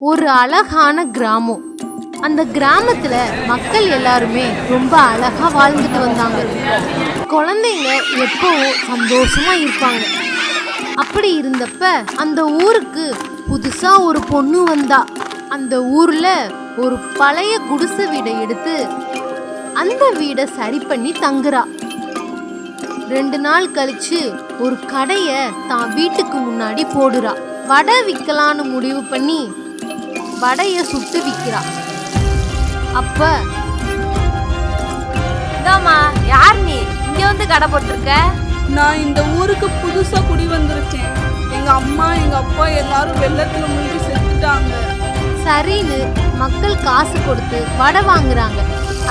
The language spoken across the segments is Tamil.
ஒரு அழகான கிராமம். அந்த கிராமத்துல மக்கள் எல்லாருமே ரொம்ப அழகா வாழ்ந்துட்டு வந்தாங்க. குழந்தைங்க எப்பவும் சந்தோஷமா இருப்பாங்க. அப்படி இருந்தப்ப அந்த ஊருக்கு புதுசா ஒரு பொண்ணு வந்தா. அந்த ஊர்ல ஒரு பழைய குடிசை வீடை எடுத்து அந்த வீடை சரி பண்ணி தங்குறா. ரெண்டு நாள் கழிச்சு ஒரு கடைய தான் வீட்டுக்கு முன்னாடி போடுறா. வடை விற்கலான்னு முடிவு பண்ணி வடைய சுட்டு விற்கிறா அப்ப இந்தாம்மா யார் நீ? இங்க வந்து கடை போட்டிருக்க? நான் இந்த ஊருக்கு புதுசா குடி வந்திருக்கேன். எங்க அம்மா எங்க அப்பா எல்லாரும் வெள்ளத்துல மூழ்கி செத்துட்டாங்க. சரின்னு மக்கள் காசு கொடுத்து வடை வாங்குறாங்க.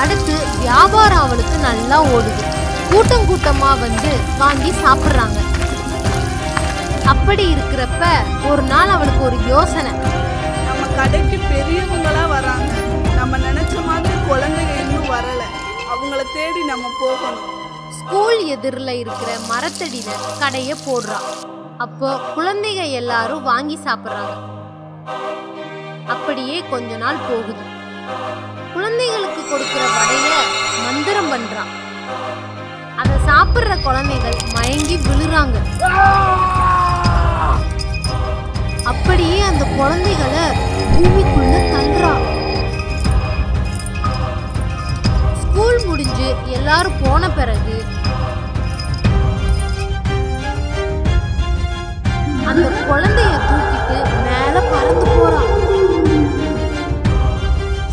அடுத்து வியாபாரம் அவளுக்கு நல்லா ஓடுது. கூட்டம் கூட்டமா வந்து வாங்கி சாப்பிடுறாங்க. அப்படி இருக்கிறப்ப ஒரு நாள் அவளுக்கு ஒரு யோசனை. கடைக்கு பெரியவங்களா வராங்க. நம்ம நினைச்ச மாதிரி குழந்தைங்க இன்னும் வரல. அவங்கள தேடி நம்ம போகணும். ஸ்கூல் எதிரில் இருக்கிற மரத்தடியில கடைய போடுறான் அப்போ குழந்தைங்க எல்லாரும் வாங்கி சாப்பிட்றாங்க. அப்படியே கொஞ்ச நாள் போகுது. குழந்தைகளுக்கு கொடுக்குற வடைய மந்திரம் பண்றான் அதை சாப்பிடுற குழந்தைகள் மயங்கி விழுறாங்க. அப்படியே அந்த குழந்தைகளை பூமிக்குள்ள தள்ளுறா. ஸ்கூல் முடிஞ்சு எல்லாரும் போன பிறகு அந்த குழந்தைய தூக்கிட்டு மேல பறந்து போறா.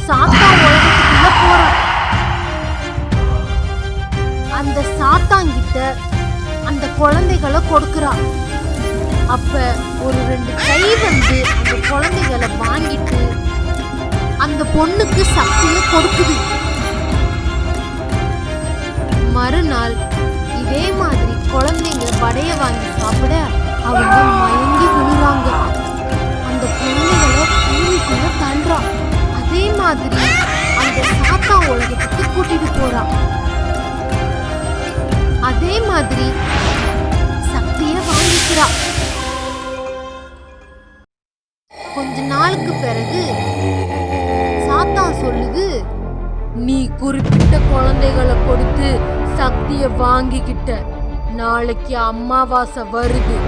சாத்தா உலகத்துக்குள்ள போறா. அந்த சாத்தாங்கிட்ட அந்த குழந்தைகளை கொடுக்குறான் அப்ப ஒரு ரெண்டு கை வந்து அந்த குழந்தைகளை வாங்கிட்டு அந்த பொண்ணுக்கு சக்தியை கொடுக்குது. மறுநாள் இதே மாதிரி குழந்தைங்க வடைய வாங்கி சாப்பிட அவங்க மயங்கி பிறகு சாத்தான் சொல்லுது நீ குறிப்பிட்ட குழந்தைகளை கொடுத்து சக்திய வாங்கிக்கிட்ட. நாளைக்கு அம்மாவாசை வருது.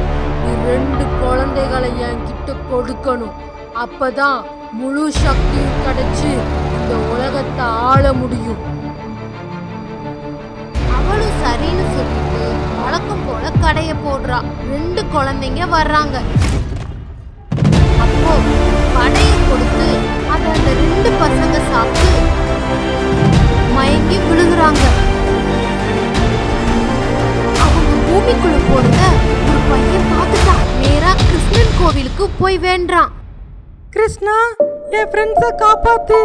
நீ ரெண்டு குழந்தைகளை என்கிட்ட கொடுக்கணும். அப்பதான் முழு சக்தியும் கிடைச்சு இந்த உலகத்தை ஆள முடியும். அவளும் சரின்னு சொல்லிட்டு வழக்கம் போல கடைய போடுறா. ரெண்டு குழந்தைங்க வர்றாங்க. கொடுத்து அதை அந்த ரெண்டு பசங்க சாப்பிட்டு மயங்கி விழுகுறாங்க. அவங்க பூமிக்குள்ள போறத ஒரு பையன் பார்த்துட்டான். நேரா கிருஷ்ணன் கோவிலுக்கு போய் வேண்டான் கிருஷ்ணா என் ஃப்ரெண்ட்ஸை காப்பாத்து.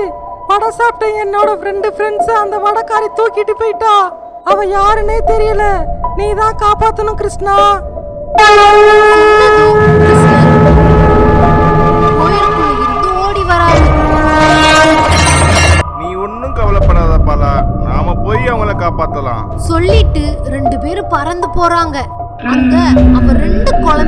வடை சாப்பிட்ட என்னோட ஃப்ரெண்டு ஃப்ரெண்ட்ஸை அந்த வடைக்காரி தூக்கிட்டு போயிட்டா. அவ யாருன்னே தெரியல. நீ தான் காப்பாத்தணும் கிருஷ்ணா. சொன்னதும் காப்பாத்தலாம். சொல்லிட்டு ரெண்டு பேரும் பறந்து போறாங்க. அங்க அவ ரெண்டு குழந்தை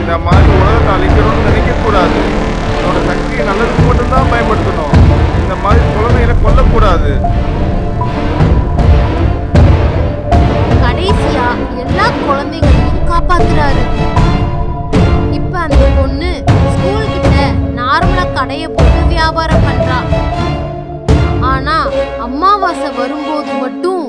இந்த மாதிரி உலகத்தை அழிக்கணும்னு நினைக்கக்கூடாது. கூடாது சக்தியை நல்லதுக்கு மட்டும்தான் பயன்படுத்தணும். இந்த மாதிரி குழந்தைகளை கொல்லக்கூடாது. கடைசியா எல்லா குழந்தைகளையும் காப்பாத்துறாரு. இப்ப அந்த பொண்ணு ஸ்கூல் கிட்ட நார்மலா கடைய போட்டு வியாபாரம் பண்றா. ஆனா அமாவாசை வரும்போது மட்டும்